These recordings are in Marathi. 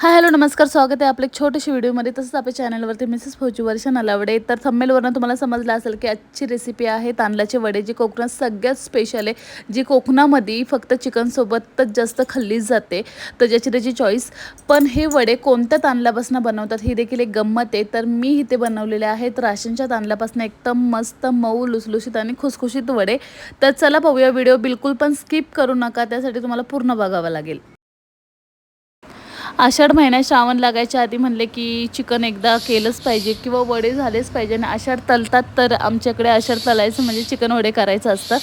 हाय हॅलो नमस्कार स्वागत आहे आपल्या एक व्हिडिओमध्ये. तसंच आपल्या चॅनलवरती मिसेस फौजी वर्ष नलावडे तर थंबेलवरनं तुम्हाला समजलं असेल की आजची रेसिपी आहे तांदळाचे वडे जी कोकणात सगळ्यात स्पेशल आहे. जी कोकणामध्ये फक्त चिकनसोबतच जास्त खाल्ली जाते. तर ज्याची त्याची चॉईस पण हे वडे कोणत्या तांदळापासून बनवतात ही देखील एक गंमत आहे. तर मी इथे बनवलेले आहेत राशनच्या तांदळापासून एकदम मस्त मऊ लुसलुशीत आणि खुसखुशीत वडे. तर चला पाहूया व्हिडिओ बिलकुल पण स्किप करू नका. त्यासाठी तुम्हाला पूर्ण बघावा लागेल. आषाढ महिन्यात श्रावण लागायच्या आधी म्हणले की चिकन एकदा केलंच पाहिजे किंवा वडे झालेच पाहिजे. आणि आषाढ तलतात तर आमच्याकडे आषाढ तलायचं म्हणजे चिकन वडे करायचं असतं.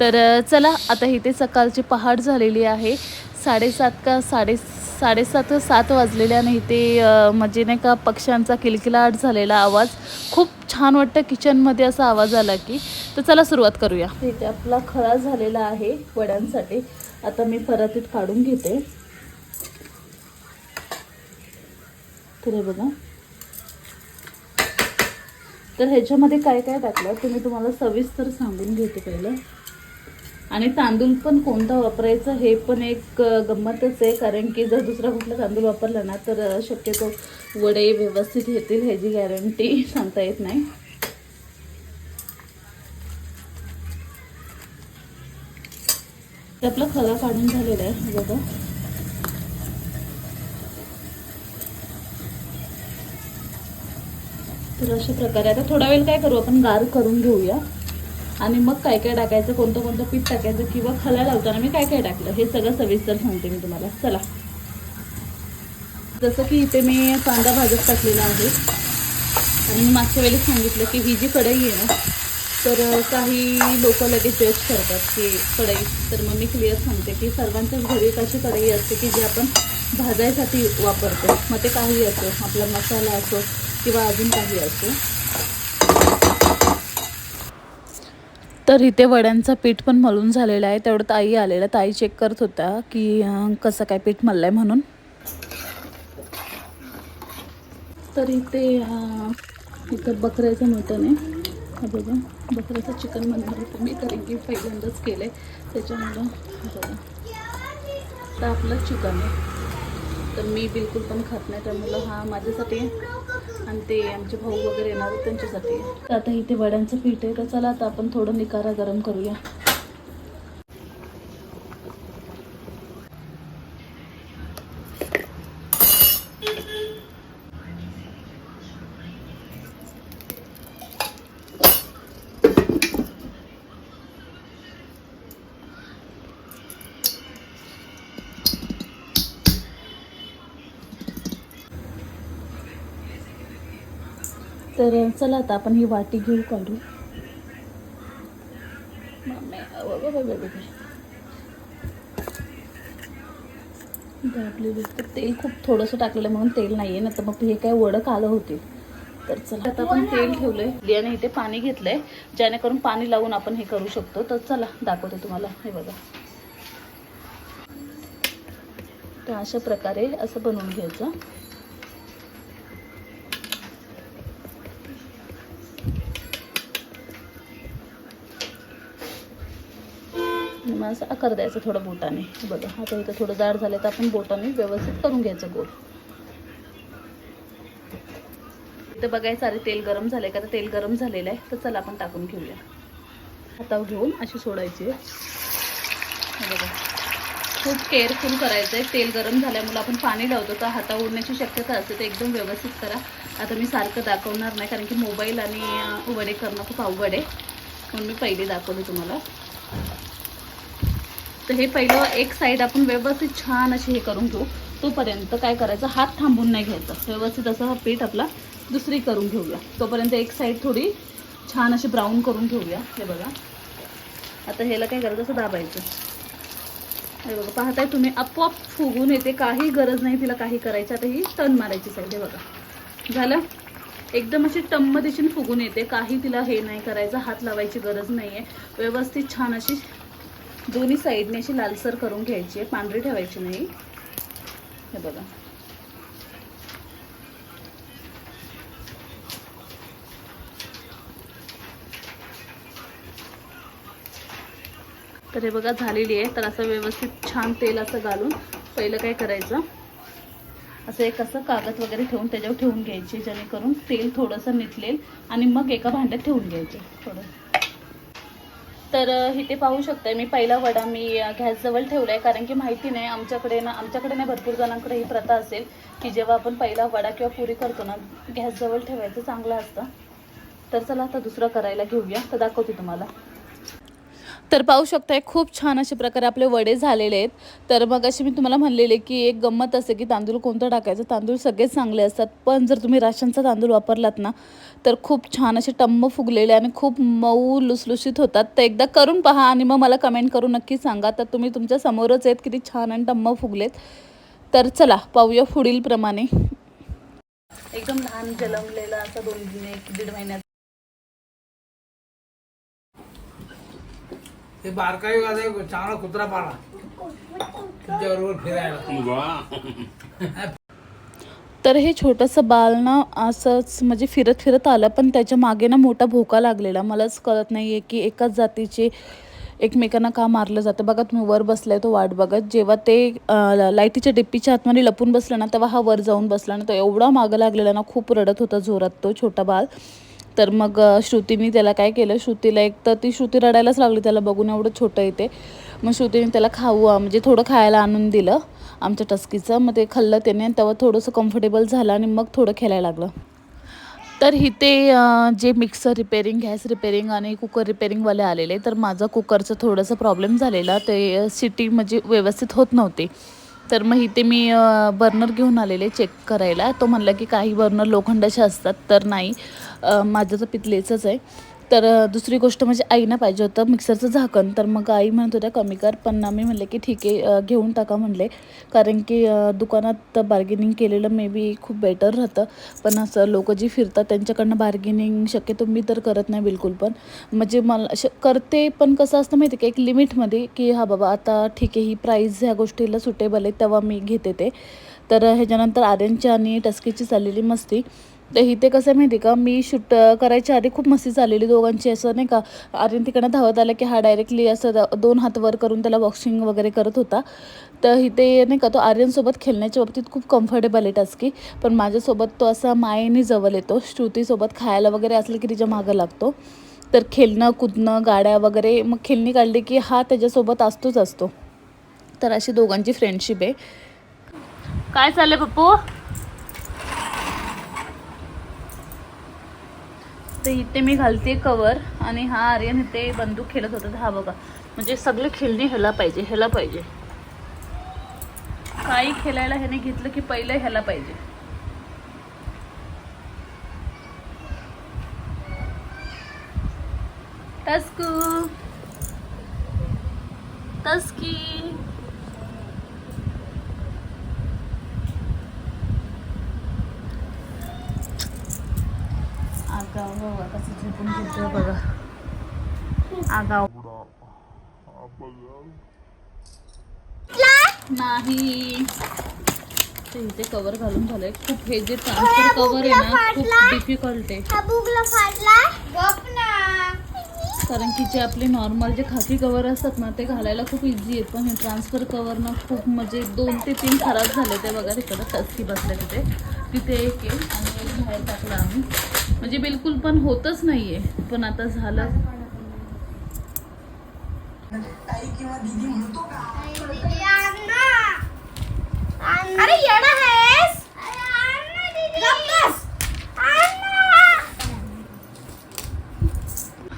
तर चला आता इथे सकाळची पहाट झालेली आहे. साडेसात का साडे साडेसात सात वाजलेले आणि इथे म्हणजे नाही का पक्ष्यांचा किलकिलाट झालेला आवाज. खूप छान वाटतं किचनमध्ये असा आवाज आला की. तर चला सुरुवात करूया. इथे आपला खळा झालेला आहे वड्यांसाठी. आता मी परातीत काढून घेते. तर हे बघा. तर ह्याच्यामध्ये काय काय टाकलं? ते मी तुम्हाला सविस्तर सांगून घेते पहिलं. आणि तांदूळ पण कोणता वापरायचा हे पण एक गंमतच आहे. कारण की जर दुसरा कुठला तांदूळ वापरला ना तर शक्यतो वडे व्यवस्थित येतील ह्याची गॅरंटी सांगता येत नाही. ते आपला खला काढून झालेला आहे बघा. तर अशा प्रकारे. आता थोडा वेळ काय करू आपण गार करून घेऊया. आणि मग काय काय टाकायचं कोणतं कोणतं पीठ टाकायचं किंवा खला लावताना मी काय काय टाकलं हे सगळं सविस्तर सांगते मी तुम्हाला. चला. जसं की इथे मी कांदा भाजत टाकलेला आहे. आणि मी मागच्या वेळेस सांगितलं की ही जी कढई आहे ना तर काही लोक लगेच जज करतात की कढई. तर मग मी क्लिअर सांगते की सर्वांच्याच घरी एक अशी कढई असते की जी आपण भाजायसाठी वापरतो. मग ते काही असो आपला मसाला असो किंवा अजून काही असो. तर इथे वड्यांचं पीठ पण मलून झालेलं आहे. तेवढं ताई आलेलं ताई चेक करत होत्या की कसं काय पीठ मललं आहे म्हणून. तर इथे इथं बकऱ्याचं मटण आहे. बघा बकऱ्याचं चिकन बनवलं होतं मी कारण की पहिल्यांदाच केलं आहे त्याच्यामुळं बघा. तर आपलं चिकन आहे. तर मी बिलकुल पण खात नाही. त्यामुळं हा माझ्यासाठी आणि ते आमचे भाऊ वगैरे येणार त्यांच्यासाठी. तर आता इथे वड्यांचं पीठ आहे तर चला आता आपण थोडं निकारा गरम करूया. तर चला आता आपण ही वाटी घेऊ काढू. मम्मी, दाबलेली. तर तेल खूप थोडंसं टाकलेलं म्हणून तेल नाही आहे ना तर मग हे काय वडक आलं होते. तर चला आता आपण तेल ठेवलंय. लियाने इथे पाणी घेतलंय. जेणेकरून पाणी लावून आपण हे करू शकतो. तर चला दाखवते तुम्हाला. हे बघा. तर अशा प्रकारे असं बनवून घ्यायचं. आणि मग असं आकार द्यायचं थोडं बोटाने. बघा आता इथं थोडं जाड झालं तर आपण बोटाने व्यवस्थित करून घ्यायचं गोल इथं बघायचं अरे तेल गरम झालंय का? तर तेल गरम झालेलं आहे तर चला आपण टाकून घेऊया. हातावर घेऊन अशी सोडायची हे बघा. खूप केअरफुल करायचं आहे तेल गरम झाल्यामुळे आपण पाणी लावतो तर हाता उडण्याची शक्यता असते. तर एकदम व्यवस्थित करा. आता मी सारखं दाखवणार नाही कारण की मोबाईल आणि वडे करणं खूप अवघड आहे. म्हणून मी पहिले दाखवले तुम्हाला. तर हे पहिलं एक साईड आपण व्यवस्थित छान अशी हे करून घेऊ. तोपर्यंत काय करायचं? हात थांबून नाही घ्यायचा. व्यवस्थित असं हा पीठ आपला दुसरी करून घेऊया. तोपर्यंत एक साईड थोडी छान अशी ब्राऊन करून घेऊया. हे बघा. आता ह्याला काय करायचं? असं दाबायचं. हे बघा पाहताय तुम्ही? आपोआप फुगून येते. काही गरज नाही तिला काही करायचं. आता ही टन मारायची साईड हे बघा. झालं? एकदम अशी टम्म दिशेने फुगून येते. काही तिला हे नाही करायचं. हात लावायची गरज नाही आहे व्यवस्थित छान अशी दोन्ही साईडने अशी लालसर करून घ्यायची आहे. पांढरी ठेवायची नाही. हे बघा. तर हे बघा झालेली आहे. तर असं व्यवस्थित छान तेल असं घालून पहिलं काय करायचं? असं एक असं कागद वगैरे ठेवून त्याच्यावर ठेवून घ्यायचे जेणेकरून तेल थोडंसं निथलेल आणि मग एका भांड्यात ठेवून घ्यायचे थोडं. तर इथे पाहू शकते मी पहिला वडा मी गॅसजवळ ठेवला आहे कारण की माहिती नाही आमच्याकडे ना आमच्याकडे नाही भरपूर जणांकडे ही प्रथा असेल की जेव्हा आपण पहिला वडा किंवा पुरी करतो ना गॅसजवळ ठेवायचं चांगलं असतं. तर चला आता दुसरं करायला घेऊया. तर दाखवते तुम्हाला. तर पाहू शकताय खूप छान अशा प्रकारे आपले वडे झालेले आहेत. तर मग अशी मी तुम्हाला म्हणलेले की एक गंमत असते की तांदूळ कोणतं टाकायचं? तांदूळ सगळेच चांगले असतात. पण जर तुम्ही राशनचा तांदूळ वापरलात ना तर खूप छान असे टम्म फुगलेले आणि खूप मऊ लुसलुशीत होतात. तर एकदा करून पहा आणि मग मला कमेंट करून नक्की सांगा. तर तुम्ही तुमच्या समोरच आहेत किती छान आणि टम्म फुगलेत. तर चला पाहूया पुढील प्रमाणे. एकदम लहान जलमलेला असा दोन एक दीड महिन्यात ते बारकाई वाला चांगला कुत्रा पाळा. तुमच्याबरोबर फिरायला. तर हे छोटंसं बाल ना असंच म्हणजे फिरत फिरत आलं पण त्याच्यामागे ना मोठा भोका लागलेला. मलाच कळत नाही आहे की एकाच जातीचे एकमेकांना का मारलं जातं. बघा तुम्ही वर बसलाय तो वाट बघत. जेव्हा ते लाईटीच्या डिप्पीच्या आतमध्ये लपून बसलं ना तेव्हा हा वर जाऊन बसला ना तो एवढा मागं लागलेला ना खूप रडत होता जोरात तो छोटा बाल तर मग श्रुतीने त्याला काय केलं श्रुतीला एक तर ती श्रुती रडायलाच लागली त्याला बघून एवढं छोटं येते मग श्रुतीने त्याला खाऊ म्हणजे थोडं खायला आणून दिलं आमच्या टस्कीचं. मग ते खाल्लं त्याने तेव्हा थोडंसं कम्फर्टेबल झालं आणि मग थोडं खेळायला लागलं. तर इथे जे mixer repairing gas repairing and cooker रिपेरिंगवाले आलेले तर माझा कुकरचं थोडंसं प्रॉब्लेम झालेला. ते सिटी म्हणजे व्यवस्थित होत नव्हते. तर मग इथे मी बर्नर घेऊन आलेले चेक करायला. तो म्हणला की काही बर्नर लोखंडाचे असतात तर नाही. माझं तर पितलेचंच आहे. तर दुसरी गोष्ट म्हणजे आईनं पाहिजे होतं मिक्सरचं झाकण. तर मग आई म्हणत होत्या कमी कर. पण मी म्हणले की ठीक आहे घेऊन टाका म्हणले. कारण की दुकानात बार्गेनिंग केलेलं मे बी खूप बेटर राहतं. पण असं लोक जी फिरतात त्यांच्याकडनं बार्गेनिंग शक्यतो मी तर करत नाही बिलकुल पण. म्हणजे मला श करते पण कसं असतं माहिती आहे का? एक लिमिटमध्ये की हा बाबा आता ठीक आहे ही प्राईस ह्या गोष्टीला सुटेबल आहे तेव्हा मी घेते ते. तर ह्याच्यानंतर आर्यनची आणि टस्कीची चाललेली मस्ती. तर इथे कसं आहे माहिती आहे का? मी शूट करायच्या आधी खूप मस्ती चाललेली दोघांची असं नाही का? आर्यन तिकडनं धावत आलं की हा डायरेक्टली असं द- दोन हात वर करून त्याला बॉक्सिंग वगैरे करत होता. तर इथे नाही का तो आर्यनसोबत खेळण्याच्या बाबतीत खूप कम्फर्टेबल आहे टास्की पण माझ्यासोबत तो असा मायेने जवळ येतो. श्रुतीसोबत खायला वगैरे असलं की तिच्या मागं लागतो. तर खेळणं कुदणं गाड्या वगैरे मग खेळणी काढली की हा त्याच्यासोबत असतोच असतो. तर अशी दोघांची फ्रेंडशिप आहे. काय चाललं पप्पू? तर इथे मी घालते कवर आणि हा आर्यन इथे बंदूक खेळत होता. हा बघा. म्हणजे सगळे खेळणे ह्याला पाहिजे ह्याला पाहिजे. काही खेळायला ह्याने घेतलं की पहिलं ह्याला पाहिजे. टस्कू टस्की आगाव घेतोय बघा आगाव नाही. ते इथे कवर घालून झालंय. खूप हे जे ट्रान्सफर कवर आहे ना खूप डिफिकल्ट आहे हा बुगला फाटला गप ना कारण की जे आपले नॉर्मल जे खाकी कवर असतात ना ते घालायला खूप इझी आहेत. पण हे ट्रान्सफर कवर ना खूप म्हणजे दोन ते तीन खराब झाले ते बघा तिकडं टस्की बसल्या तिथे. तिथे एक आहे आणि एक बाहेर टाकला आम्ही. म्हणजे बिलकुल पण होतच नाहीये. पण आता झालं. अरे येडा आहेस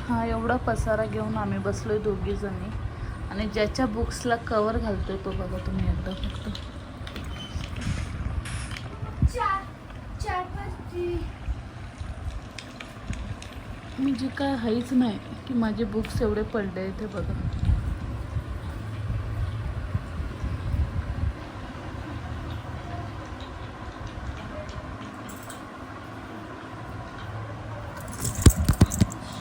हा एवढा पसारा घेऊन आम्ही बसलोय दोघी जणी. आणि ज्याच्या बुक्सला कवर घालतोय तो बघा तुम्ही एकदा फक्त. मी जे काय हाईच नाही की माझे बुक्स एवढे पडले ते बघा.